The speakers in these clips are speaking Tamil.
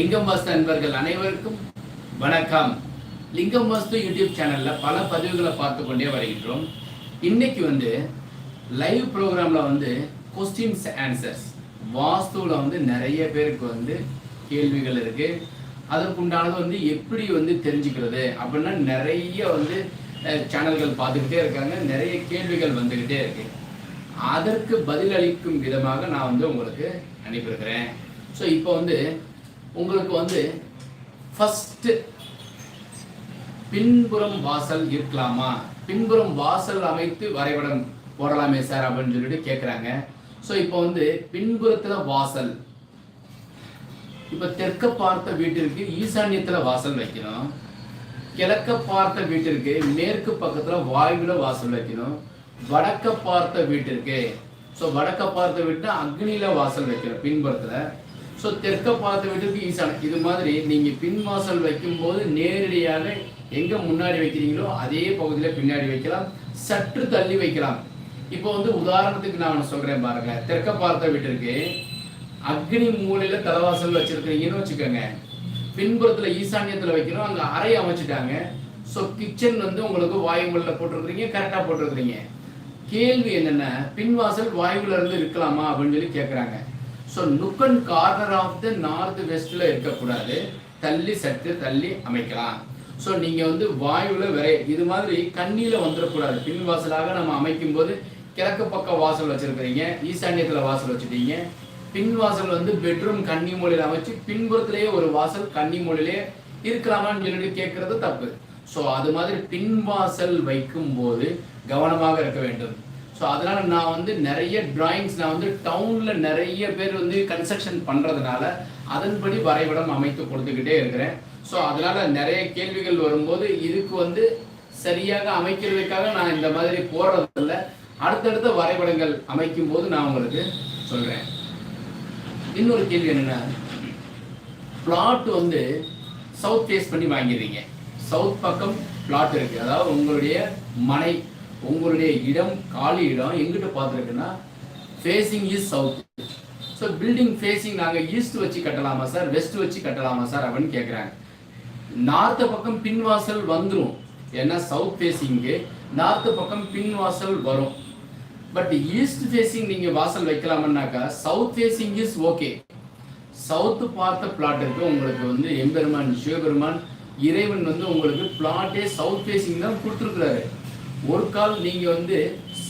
லிங்கம் வாஸ்து அன்பர்கள் அனைவருக்கும் வணக்கம். லிங்கம் வாஸ்து யூடியூப் சேனலில் பல பதிவுகளை பார்த்து கொண்டே வருகின்றோம். இன்னைக்கு வந்து லைவ் ப்ரோக்ராமில் வந்து கொஸ்டின்ஸ் ஆன்சர்ஸ் வாஸ்துவில் வந்து நிறைய பேருக்கு வந்து கேள்விகள் இருக்குது அதற்குண்டானது வந்து எப்படி வந்து தெரிஞ்சுக்கிறது அப்படின்னா நிறைய வந்து சேனல்கள் பார்த்துக்கிட்டே இருக்காங்க. நிறைய கேள்விகள் வந்துக்கிட்டே இருக்கு. அதற்கு பதிலளிக்கும் விதமாக நான் வந்து உங்களுக்கு அனுப்பியிருக்கிறேன். ஸோ இப்போ வந்து உங்களுக்கு வந்து ஃபஸ்ட்டு பின்புறம் வாசல் இருக்கலாமா? பின்புறம் வாசல் அமைத்து வரைபடம் போடலாமே சார் அப்படின்னு சொல்லிட்டு கேட்குறாங்க ஸோ இப்போ வந்து பின்புறத்தில் வாசல். இப்போ தெற்க பார்த்த வீட்டிற்கு ஈசான்யத்தில் வாசல் வைக்கணும். கிழக்க பார்த்த வீட்டிற்கு மேற்கு பக்கத்தில் வாயுவில் வாசல் வைக்கணும். வடக்க பார்த்த வீட்டிற்கு. ஸோ வடக்க பார்த்த வீட்டுனா அக்னியில் வாசல் வைக்கணும் பின்புறத்தில். ஸோ தெற்க பார்த்த வீட்டுக்கு ஈசான இது மாதிரி நீங்கள் பின் வாசல் வைக்கும்போது நேரடியாக எங்கே முன்னாடி வைக்கிறீங்களோ அதே பகுதியில் பின்னாடி வைக்கலாம். சற்று தள்ளி வைக்கலாம். இப்போ வந்து உதாரணத்துக்கு நான் ஒன்று சொல்கிறேன் பாருங்க. தெற்க பார்த்த வீட்டிற்கு அக்னி மூலையில் தலைவாசல் வச்சுருக்கிறீங்கன்னு வச்சுக்கோங்க. பின்புறத்தில் ஈசானியத்தில் வைக்கணும். அங்கே அறை அமைச்சிட்டாங்க. ஸோ கிச்சன் வந்து உங்களுக்கு வாயுங்களில் போட்டிருக்கிறீங்க கரெக்டாக போட்டிருக்கிறீங்க. கேள்வி என்னென்னா பின்வாசல் வாயுல இருந்து இருக்கலாமா அப்படின்னு சொல்லி கேட்குறாங்க so nook and corner of the north வெஸ்ட்ல இருக்கக்கூடாது. தள்ளி சற்று தள்ளி அமைக்கலாம். ஸோ நீங்கள் வந்து வாயுவில் விரை இது மாதிரி கண்ணியில் வந்துடக்கூடாது பின் வாசலாக நம்ம அமைக்கும் போது கிழக்கு பக்கம் வாசல் வச்சுருக்கிறீங்க ஈசானியத்தில் வாசல் வச்சுட்டீங்க. பின் வாசல் வந்து பெட்ரூம் கன்னி மொழியில் அமைச்சு பின்புறத்திலேயே ஒரு வாசல் கன்னி மொழியிலே இருக்கலாமான்னு சொல்லிட்டு கேட்கறது தப்பு. ஸோ அது மாதிரி பின் வாசல் வைக்கும் போது கவனமாக இருக்க வேண்டும். ஸோ அதனால் நான் வந்து நிறைய டிராயிங்ஸ் நான் வந்து டவுனில் நிறைய பேர் வந்து கன்ஸ்ட்ரக்ஷன் பண்ணுறதுனால அதன்படி வரைபடம் அமைத்து கொடுத்துக்கிட்டே இருக்கிறேன். ஸோ அதனால் நிறைய கேள்விகள் வரும்போது இதுக்கு வந்து சரியாக அமைக்கிறதுக்காக நான் இந்த மாதிரி போடுறதில்ல அடுத்தடுத்த வரைபடங்கள் அமைக்கும் போது நான் உங்களுக்கு சொல்கிறேன் இன்னொரு கேள்வி என்னென்னா பிளாட் வந்து சவுத் ஃபேஸ் பண்ணி வாங்கிடுறீங்க. சவுத் பக்கம் பிளாட் இருக்குது அதாவது உங்களுடைய மனை உங்களுடைய இடம் காலி இடம் எங்கிட்ட பார்த்துருக்குன்னா facing is south so building facing நாங்கள் ஈஸ்ட் வச்சு கட்டலாமா சார் வெஸ்ட் வச்சு கட்டலாமா சார் அப்படின்னு கேட்குறாங்க நார்த்து பக்கம் பின்வாசல் வந்துடும் ஏன்னா சவுத் ஃபேஸிங்கு நார்த்து பக்கம் பின்வாசல் வரும். பட் ஈஸ்ட் ஃபேஸிங் நீங்கள் வாசல் வைக்கலாமன்னாக்கா south facing is okay south பார்த்த பிளாட் இருக்கு. உங்களுக்கு வந்து எம்பெருமான் சிவபெருமான் இறைவன் வந்து உங்களுக்கு பிளாட்டே சவுத் ஃபேஸிங் தான் கொடுத்துருக்குறாரு. ஒரு கால் நீங்க வந்து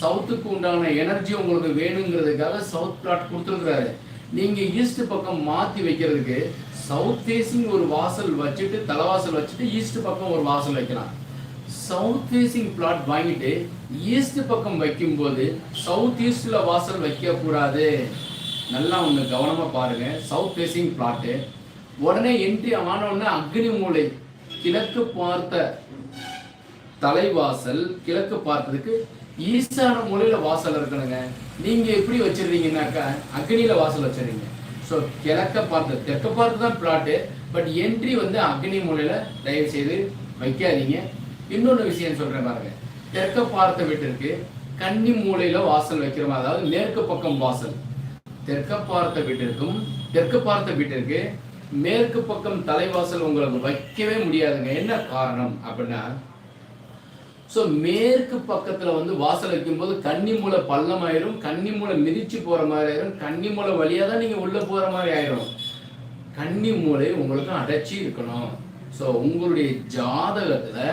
சவுத்துக்கு உண்டான எனர்ஜி உங்களுக்கு வேணுங்கிறதுக்காக சவுத் பிளாட் கொடுத்துருக்குறாரு. நீங்க ஈஸ்ட் பக்கம் மாத்தி வைக்கிறதுக்கு சவுத் ஃபேஸிங் ஒரு வாசல் வச்சுட்டு தலைவாசல் வச்சுட்டு ஈஸ்ட் பக்கம் ஒரு வாசல் வைக்கலாம். சவுத் ஃபேசிங் பிளாட் வாங்கிட்டு ஈஸ்ட் பக்கம் வைக்கும்போது சவுத் ஈஸ்ட்ல வாசல் வைக்க கூடாது நல்லா ஒன்று கவனமா பாருங்க சவுத் ஃபேசிங் பிளாட்டு உடனே என்ட்ரி ஆன அக்னி மூலை கிழக்கு பார்த்த தலைவாசல் கிழக்கு பார்த்ததுக்கு ஈசான மூலையில வாசல் இருக்கணுங்க. நீங்க எப்படி வச்சிருந்தீங்கன்னாக்கா அக்னியில வாசல் வச்சிருங்க ஸோ கிழக்க பார்த்து தெற்க பார்த்து தான் பிளாட்டு பட் என்ட்ரி வந்து அக்னி மூலையில தயவு செய்து வைக்காதீங்க. இன்னொன்று விஷயம் சொல்றேன் பாருங்க. தெற்க பார்த்த வீட்டிற்கு கன்னி மூலையில வாசல் வைக்கிற மாதிரி அதாவது மேற்கு பக்கம் வாசல். தெற்க பார்த்த வீட்டிற்கும் தெற்கு பார்த்த வீட்டிற்கு மேற்கு பக்கம் தலைவாசல் உங்களுக்கு வைக்கவே முடியாதுங்க. என்ன காரணம் அப்படின்னா ஸோ மேற்கு பக்கத்தில் வந்து வாசல் வைக்கும்போது கன்னி மூலை பள்ளமாயிரும் கன்னி மூலை மிதிச்சு போகிற மாதிரி ஆயிரும் கன்னி மூலை வழியாக தான் நீங்கள் உள்ளே போகிற மாதிரி ஆயிரும். கன்னி மூளை உங்களுக்கு அடைச்சி இருக்கணும். ஸோ உங்களுடைய ஜாதகத்தில்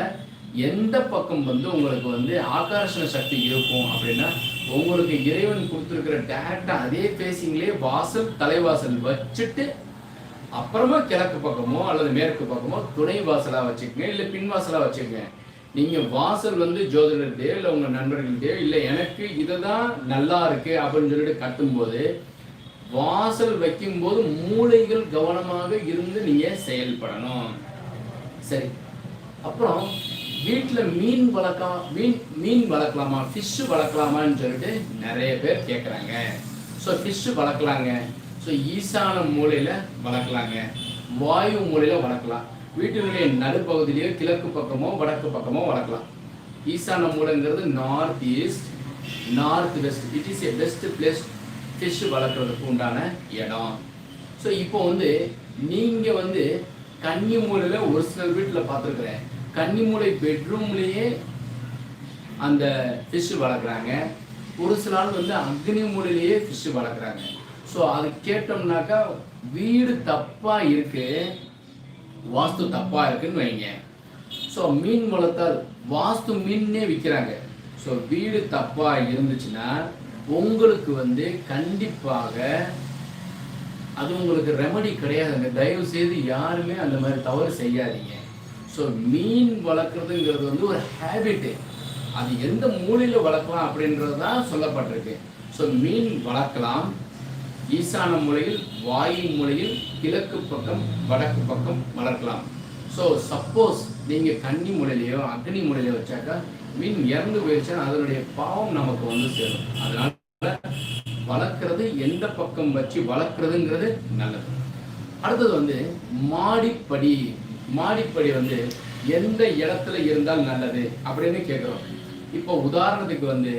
எந்த பக்கம் வந்து உங்களுக்கு வந்து ஆகர்ஷண சக்தி இருக்கும் அப்படின்னா உங்களுக்கு இறைவன் கொடுத்துருக்கிற டேரக்டாக அதே பேசிங்களே வாசல் தலைவாசல் வச்சுட்டு அப்புறமா கிழக்கு பக்கமோ அல்லது மேற்கு பக்கமோ துணை வாசலாக வச்சுக்கோங்க இல்லை பின் வாசலாக வச்சுக்கோங்க. நீங்கள் வாசல் வந்து ஜோதிடர்கிட்டயோ இல்லை உங்கள் நண்பர்கள்கிட்டயோ இல்லை எனக்கு இதுதான் நல்லா இருக்குது அப்படின்னு சொல்லிட்டு கட்டும்போது வாசல் வைக்கும்போது மூளைகள் கவனமாக இருந்து நீங்கள் செயல்படணும். சரி. அப்புறம் வீட்டில் மீன் வளர்க்கலாம் மீன் மீன் வளர்க்கலாமா ஃபிஷ்ஷு வளர்க்கலாமான்னு சொல்லிட்டு நிறைய பேர் கேட்குறாங்க ஸோ ஃபிஷ்ஷு வளர்க்கலாங்க. ஸோ ஈசான மூலையில் வளர்க்கலாங்க. வாயு மூலையில் வளர்க்கலாம். வீட்டினுடைய நடுப்பகுதியிலேயோ கிழக்கு பக்கமோ வடக்கு பக்கமோ வளர்க்கலாம் ஈசான மூலங்கிறது north east north west it is a best place fish வளர்க்குறதுக்கு உண்டான இடம். ஸோ இப்போ வந்து நீங்கள் வந்து கன்னி மூலையில் ஒரு சில வீட்டில் பார்த்துருக்குறேன். கன்னி மூளை பெட்ரூம்லேயே அந்த ஃபிஷ் வளர்க்குறாங்க. ஒரு சில ஆள் வந்து அக்னி மூலையிலேயே ஃபிஷ் வளர்க்குறாங்க. ஸோ அது கேட்டோம்னாக்கா வீடு தப்பாக இருக்குது வாஸ்து தப்பா இருக்குன்னு வைங்க. ஸோ மீன் வளர்த்தால் வாஸ்து மீன்னே விற்கிறாங்க ஸோ வீடு தப்பா இருந்துச்சுன்னா உங்களுக்கு வந்து கண்டிப்பாக அது உங்களுக்கு ரெமடி கிடையாதுங்க. தயவு செய்து யாருமே அந்த மாதிரி தவறு செய்யாதீங்க. ஸோ மீன் வளர்க்குறதுங்கிறது வந்து ஒரு ஹேபிட்டு அது எந்த மூலையில் வளர்க்கலாம் அப்படின்றது தான் சொல்லப்பட்டிருக்கு. ஸோ மீன் வளர்க்கலாம். ஈசான மூலையில் வாயு மூலையில் கிழக்கு பக்கம் வடக்கு பக்கம் வளர்க்கலாம் ஸோ சப்போஸ் நீங்கள் கன்னி முறையிலையோ அக்னி முறையிலையோ வச்சாக்கா மீன் இறந்து போயிடுச்சுன்னா அதனுடைய பாவம் நமக்கு வந்து சேரும். அதனால வளர்க்குறது எந்த பக்கம் வச்சு வளர்க்குறதுங்கிறது நல்லது. அடுத்தது வந்து மாடிப்படி. மாடிப்படி வந்து எந்த இடத்துல இருந்தால் நல்லது அப்படின்னு கேட்குறோம். இப்போ உதாரணத்துக்கு வந்து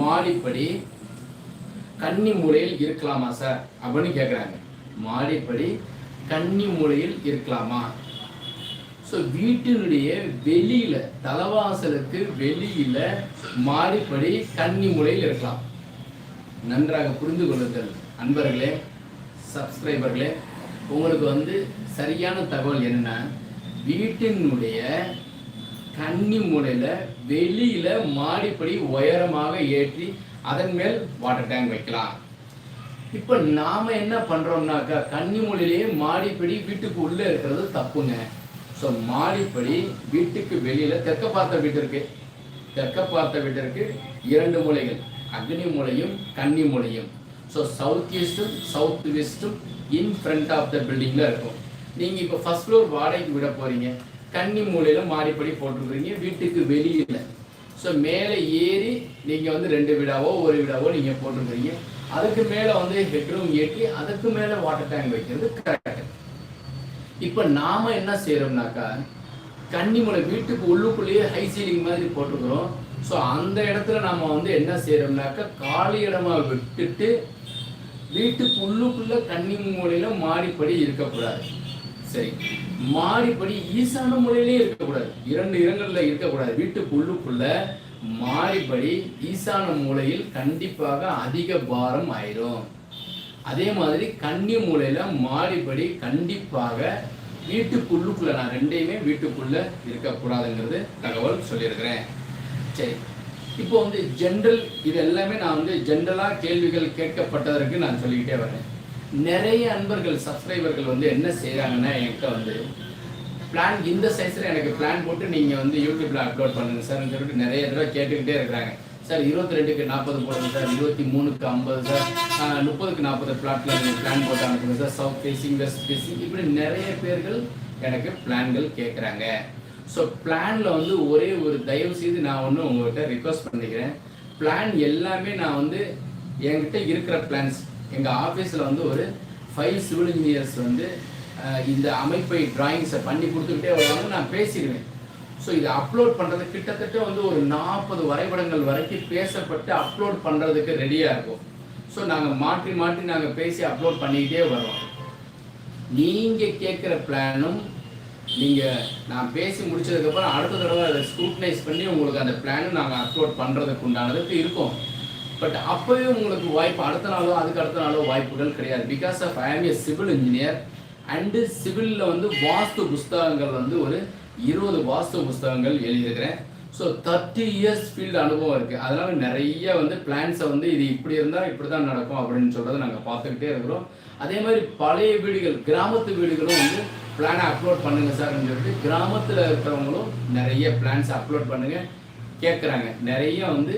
மாடிப்படி கன்னி மூலையில் இருக்கலாமா சார்? அப்படின்னு கேட்குறாங்க மாடிப்படி கன்னி மூலையில் இருக்கலாமா? ஸோ வீட்டினுடைய வெளியில தலவாசலுக்கு வெளியில மாடிப்படி கன்னி மூலையில் இருக்கலாம். நன்றாக புரிந்து கொள்ளுங்கள். அன்பர்களே சப்ஸ்கிரைபர்களே உங்களுக்கு வந்து சரியான தகவல் என்னன்னா வீட்டினுடைய கன்னி மூலையில வெளியில மாடிப்படி உயரமாக ஏற்றி அதன் மேல் வாட்டர் டேங்க் வைக்கலாம். இப்போ நாம என்ன பண்ணுறோம்னாக்கா கன்னி மூலையிலேயே மாடிப்படி வீட்டுக்கு உள்ளே இருக்கிறது தப்புங்க. ஸோ மாடிப்படி வீட்டுக்கு வெளியில தெற்க பார்த்த வீடு இருக்கு. தெற்க பார்த்த வீட்டிற்கு இரண்டு மூலைகள். அக்னி மூலையும் கன்னி மூலையும். ஸோ சவுத் ஈஸ்டும் சவுத் வெஸ்ட்டும் இன் ஃப்ரண்ட் ஆஃப் த பில்டிங்கில் இருக்கும். நீங்கள் இப்போ ஃபர்ஸ்ட் ஃப்ளோர் வாடகைக்கு விட போகிறீங்க கன்னி மூலையில் மாடிப்படி போட்டுருக்கீங்க வீட்டுக்கு வெளியில். ஸோ மேலே ஏறி நீங்கள் வந்து ரெண்டு விடாவோ ஒரு விடாவோ நீங்கள் போட்டுருக்கீங்க அதுக்கு மேலே வந்து ஹெட்ரூம் ஏற்றி அதுக்கு மேலே வாட்டர் டேங்க் வைக்கிறது கரெக்ட் இப்போ நாம என்ன செய்கிறோம்னாக்கா கன்னிமலை வீட்டுக்கு உள்ளுக்குள்ளேயே ஹை சீலிங் மாதிரி போட்டுக்கிறோம் ஸோ அந்த இடத்துல நாம் வந்து என்ன செய்கிறோம்னாக்கா காலி இடமா விட்டுட்டு வீட்டுக்கு உள்ளுக்குள்ளே கன்னி மூலையில மாடிப்படி இருக்கக்கூடாது. சரி மாடிப்படி ஈசான மூலையிலே இருக்கக்கூடாது. இரண்டு இடங்கள்ல இருக்கக்கூடாது. வீட்டுக்குள்ளுக்குள்ள உள்ளுக்குள்ள மாடிப்படி ஈசான மூலையில் கண்டிப்பாக அதிக பாரம் ஆயிரும். அதே மாதிரி கன்னி மூலையில மாடிப்படி கண்டிப்பாக வீட்டுக்குள்ளுக்குள்ள நான் ரெண்டையுமே வீட்டுக்குள்ள இருக்கக்கூடாதுங்கிறது தகவல் சொல்லியிருக்கிறேன். சரி. இப்போ வந்து ஜென்ரல் இது எல்லாமே நான் வந்து ஜென்ரலா கேள்விகள் கேட்கப்பட்டதற்கு நான் சொல்லிக்கிட்டே வரேன் நிறைய அன்பர்கள் சப்ஸ்கிரைபர்கள் வந்து என்ன செய்கிறாங்கன்னா என்கிட்ட வந்து பிளான் இந்த சைஸில் எனக்கு பிளான் போட்டு நீங்கள் வந்து யூடியூப்பில் அப்லோட் பண்ணுங்க சார்னு சொல்லிட்டு நிறைய தடவை கேட்டுக்கிட்டே இருக்கிறாங்க. சார் இருபத்தி ரெண்டுக்கு நாற்பது போடுங்க சார் இருபத்தி மூணுக்கு ஐம்பது சார் முப்பதுக்கு நாற்பது பிளாட்ல நீங்கள் பிளான் போட்டு அனுப்புங்க sir south facing west facing இப்படி நிறைய பேர்கள் எனக்கு பிளான்கள் கேட்குறாங்க. ஸோ பிளானில் வந்து ஒரே ஒரு தயவு செய்து நான் ஒன்று உங்கள்கிட்ட ரிக்வஸ்ட் பண்ணிக்கிறேன். பிளான் எல்லாமே நான் வந்து என்கிட்ட இருக்கிற பிளான்ஸ் எங்கள் ஆஃபீஸில் வந்து ஒரு ஃபைவ் சிவில் இன்ஜினியர்ஸ் வந்து இந்த அமைப்பை டிராயிங்ஸை பண்ணி கொடுத்துக்கிட்டே வருவாங்க நான் பேசிடுவேன். ஸோ இதை அப்லோட் பண்ணுறது கிட்டத்தட்ட வந்து ஒரு நாற்பது வரைபடங்கள் வரைக்கும் பேசப்பட்டு அப்லோட் பண்ணுறதுக்கு ரெடியாக இருக்கும். ஸோ நாங்கள் மாற்றி மாற்றி நாங்கள் பேசி அப்லோட் பண்ணிக்கிட்டே வரோம் நீங்கள் கேட்குற பிளானும் நீங்கள் நான் பேசி முடிச்சதுக்கப்புறம் அடுத்த தடவை அதை ஸ்க்ரூட்டனைஸ் பண்ணி உங்களுக்கு அந்த பிளானும் நாங்கள் அப்லோட் பண்ணுறதுக்கு உண்டானதுக்கு இருக்கும். பட் அப்போவே உங்களுக்கு வாய்ப்பு அடுத்த நாளோ அதுக்கு அடுத்த நாளோ வாய்ப்புகள் கிடையாது. Because of I am a civil engineer and சிவிலில் வந்து வாஸ்து புஸ்தகங்கள் வந்து ஒரு இருபது வாஸ்து புஸ்தகங்கள் எழுதியிருக்கிறேன். ஸோ தேர்ட்டி இயர்ஸ் ஃபீல்டு அனுபவம் இருக்குது அதனால் நிறைய வந்து பிளான்ஸை வந்து இது இப்படி இருந்தால் இப்படி தான் நடக்கும் அப்படின்னு சொல்கிறத நாங்கள் பார்த்துக்கிட்டே இருக்கிறோம். அதே மாதிரி பழைய வீடுகள் கிராமத்து வீடுகளும் வந்து பிளானை அப்லோட் பண்ணுங்கள் சார்னு சொல்லிட்டு கிராமத்தில் இருக்கிறவங்களும் நிறைய பிளான்ஸ் அப்லோட் பண்ணுங்கள் கேட்குறாங்க நிறைய வந்து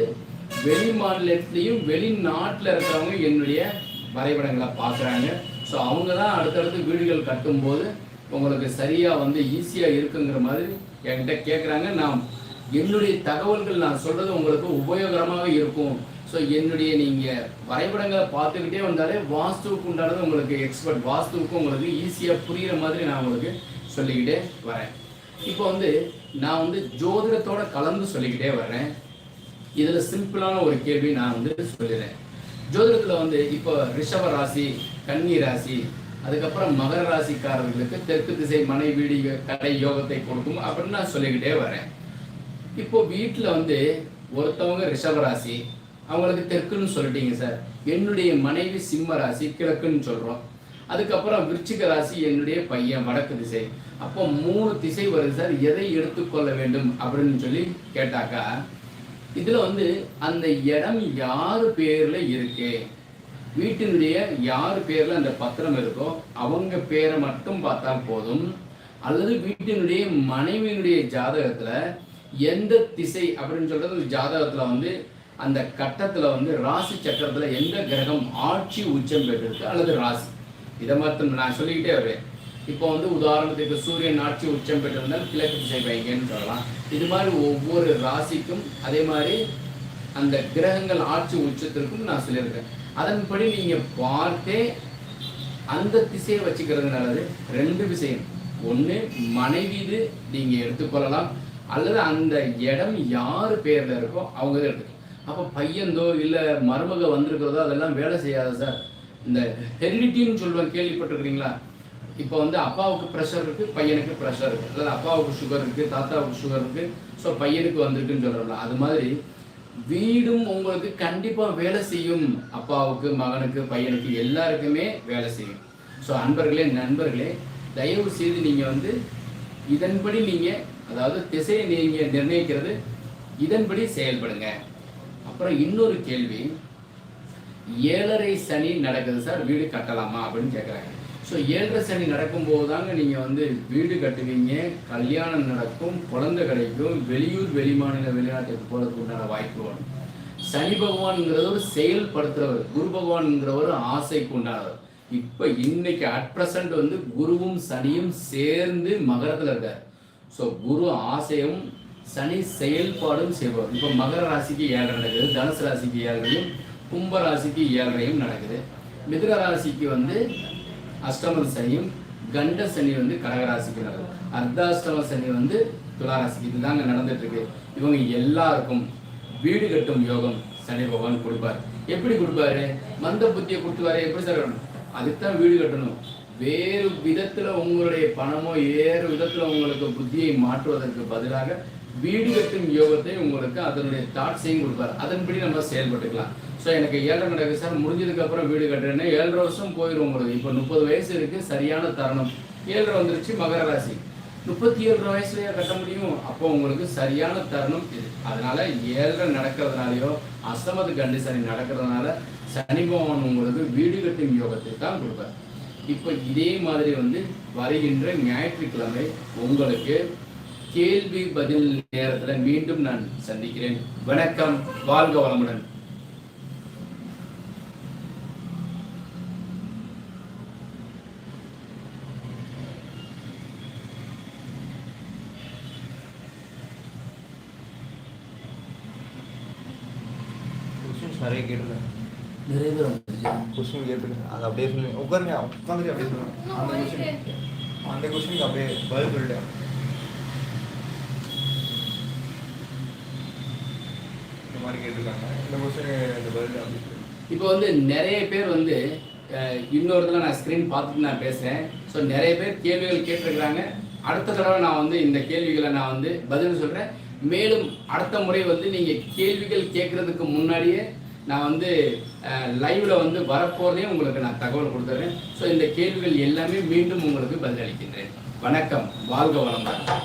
வெளி மாநிலத்திலையும் வெளிநாட்டில் இருக்கிறவங்க என்னுடைய வரைபடங்களை பார்க்குறாங்க. ஸோ அவங்க தான் அடுத்தடுத்து வீடுகள் கட்டும்போது உங்களுக்கு சரியாக வந்து ஈஸியாக இருக்குங்கிற மாதிரி என்கிட்ட கேட்குறாங்க நான் என்னுடைய தகவல்கள் நான் சொல்கிறது உங்களுக்கு உபயோகரமாக இருக்கும். ஸோ என்னுடைய நீங்கள் வரைபடங்களை பார்த்துக்கிட்டே வந்தாலே வாஸ்துவுக்கு உண்டானது உங்களுக்கு எக்ஸ்பர்ட் வாஸ்துவுக்கு உங்களுக்கு ஈஸியாக புரிகிற மாதிரி நான் உங்களுக்கு சொல்லிக்கிட்டே வரேன். இப்போ வந்து நான் வந்து ஜோதிடத்தோட கலந்து சொல்லிக்கிட்டே வர்றேன். இதில் சிம்பிளான ஒரு கேள்வி நான் வந்து சொல்லிடுறேன். ஜோதிடத்தில் வந்து இப்போ ரிஷப ராசி கன்னி ராசி அதுக்கப்புறம் மகர ராசிக்காரர்களுக்கு தெற்கு திசை மனை வீடு கடை யோகத்தை கொடுக்கும் அப்படின்னு நான் சொல்லிக்கிட்டே வரேன். இப்போ வீட்டில் வந்து ஒருத்தவங்க ரிஷப ராசி அவங்களுக்கு தெற்குன்னு சொல்லிட்டீங்க சார். என்னுடைய மனைவி சிம்ம ராசி கிழக்குன்னு சொல்கிறோம் அதுக்கப்புறம் விருச்சிக ராசி என்னுடைய பையன் வடக்கு திசை. அப்போ மூணு திசை வருது சார். எதை எடுத்துக்கொள்ள வேண்டும் அப்படின்னு சொல்லி கேட்டாக்கா இதில் வந்து அந்த இடம் யார் பேரில் இருக்கு? வீட்டினுடைய யார் பேரில் அந்த பத்திரம் இருக்கோ அவங்க பேரை மட்டும் பார்த்தால் போதும். அல்லது வீட்டினுடைய மனைவியினுடைய ஜாதகத்தில் எந்த திசை அப்படின்னு சொல்கிறது ஜாதகத்தில் வந்து அந்த கட்டத்தில் வந்து ராசி சக்கரத்தில் எந்த கிரகம் ஆட்சி உச்சம் பெற்றிருக்கு அல்லது ராசி? இதை மட்டும் நான் சொல்லிக்கிட்டே வருவேன் இப்போ வந்து உதாரணத்துக்கு சூரியன் ஆட்சி உச்சம் பெற்றிருந்தால் கிழக்கு திசை வைங்கன்னு சொல்லலாம். இது மாதிரி ஒவ்வொரு ராசிக்கும் அதே மாதிரி அந்த கிரகங்கள் ஆட்சி உச்சத்திற்கும் நான் சொல்லியிருக்கேன். அதன்படி நீங்க பார்த்தே அந்த திசையை வச்சுக்கிறது நல்லது. ரெண்டு விஷயம். ஒண்ணு மனைவிது நீங்க எடுத்துக்கொள்ளலாம். அல்லது அந்த இடம் யார் பேர்ல இருக்கோ அவங்க தான் எடுத்துக்கலாம். அப்போ பையன்தோ இல்லை மருமக வந்திருக்கிறதோ அதெல்லாம் வேலை செய்யாத சார். இந்த ஹெரிடிட்டின்னு சொல்லுவேன் கேள்விப்பட்டிருக்கிறீங்களா? இப்போ வந்து அப்பாவுக்கு ப்ரெஷர் இருக்குது பையனுக்கு ப்ரெஷர் இருக்குது அதாவது அப்பாவுக்கு சுகர் இருக்குது தாத்தாவுக்கு சுகர் இருக்குது ஸோ பையனுக்கு வந்திருக்குன்னு சொல்கிறோம்ல அது மாதிரி வீடும் உங்களுக்கு கண்டிப்பாக வேலை செய்யும். அப்பாவுக்கு மகனுக்கு பையனுக்கு எல்லாருக்குமே வேலை செய்யும். ஸோ அன்பர்களே நண்பர்களே தயவு செய்து நீங்கள் வந்து இதன்படி நீங்கள் அதாவது திசையை நீங்கள் நிர்ணயிக்கிறது இதன்படி செயல்படுங்க. அப்புறம் இன்னொரு கேள்வி ஏழரை சனி நடக்குது சார் வீடு கட்டலாமா அப்படின்னு கேட்குறாங்க ஸோ ஏழரை சனி நடக்கும்போது தாங்க நீங்கள் வந்து வீடு கட்டுவீங்க கல்யாணம் நடக்கும் குழந்தை கிடைக்கும் வெளியூர் வெளிமாநில வெளிநாட்டுக்கு போகிறதுக்கு உண்டான வாய்ப்பு வரும் சனி பகவான்ங்கிறவர் செயல்படுத்துகிறவர் குரு பகவான்ங்கிறவர் ஆசைக்கு உண்டானவர். இப்போ இன்னைக்கு அட் ப்ரெசண்ட் வந்து குருவும் சனியும் சேர்ந்து மகரத்தில் இருக்கார். ஸோ குரு ஆசையும் சனி செயல்பாடும் செய்வார். இப்போ மகர ராசிக்கு ஏழரை நடக்குது தனுசு ராசிக்கு ஏழரையும் கும்ப ராசிக்கு ஏழரையும் நடக்குது. மிதுன ராசிக்கு வந்து அஷ்டம சனியும் கண்ட சனி வந்து கடகராசிக்கு நடக்கும் அர்த்தாஷ்டம சனி வந்து துளாராசிக்கு. இதுதாங்க நடந்துட்டு இருக்கு இவங்க எல்லாருக்கும் வீடு கட்டும் யோகம் சனி பகவான் கொடுப்பார். எப்படி கொடுப்பாரு? மந்த புத்தியை கொடுத்துவாரு எப்படி சார் வேணும் அதுக்குத்தான் வீடு கட்டணும். வேறு விதத்துல உங்களுடைய பணமோ வேறு விதத்துல உங்களுக்கு புத்தியை மாற்றுவதற்கு பதிலாக வீடு கட்டும் யோகத்தை உங்களுக்கு அதனுடைய தாட்ஸையும் கொடுப்பார். அதன்படி நம்ம செயல்பட்டுக்கலாம். ஸோ எனக்கு ஏழரை நடக்கு சார் முடிஞ்சதுக்கப்புறம் வீடு கட்டுறேன்னு ஏழரை வருஷம் போயிடும் உங்களுக்கு இப்போ முப்பது வயசு இருக்குது சரியான தருணம். ஏழரை வந்துருச்சு மகர ராசி. முப்பத்தி ஏழு வயசுலயே கட்ட முடியும்? அப்போ உங்களுக்கு சரியான தருணம் இது. அதனால ஏழரை நடக்கிறதுனாலயோ அஸ்தமது கண்டு சனி நடக்கிறதுனால சனி பகவான் உங்களுக்கு வீடு கட்டும் யோகத்தை தான் கொடுப்பார். இப்போ இதே மாதிரி வந்து வருகின்ற ஞாயிற்றுக்கிழமை உங்களுக்கு கேள்வி பதில் நேரத்தில் மீண்டும் நான் சந்திக்கிறேன். வணக்கம். வாழ்க வளமுடன் கொஸ்டின்ஸ் நிறைய கேட்டுருங்க நிறைய பேர் கொஸ்டின் கேட்டுருங்க அது அப்படியே சொல்லுங்க உட்காருங்க. உட்காந்துட்டு அப்படியே சொல்லுங்க அந்த கொஸ்டின் அந்த கொஸ்டினுக்கு அப்படியே பதில் சொல்லிட்டேன் இந்த மாதிரி கேட்டிருக்காங்க. இந்த கொஸ்டின் இந்த பதில் அப்படி சொல்லுங்க இப்போ வந்து நிறைய பேர் வந்து இன்னொரு தடவை நான் ஸ்க்ரீன் பார்த்துட்டு நான் பேசுகிறேன் ஸோ நிறைய பேர் கேள்விகள் கேட்டிருக்கிறாங்க. அடுத்த தடவை நான் வந்து இந்த கேள்விகளை நான் வந்து பதில் சொல்கிறேன் மேலும் அடுத்த முறை வந்து நீங்கள் கேள்விகள் கேட்குறதுக்கு முன்னாடியே நான் வந்து லைவ்ல வந்து வரப்போறதையும் உங்களுக்கு நான் தகவல் கொடுத்துறேன். ஸோ இந்த கேள்விகள் எல்லாமே மீண்டும் உங்களுக்கு பதிலளிக்கின்றேன். வணக்கம். வாழ்க வளமாக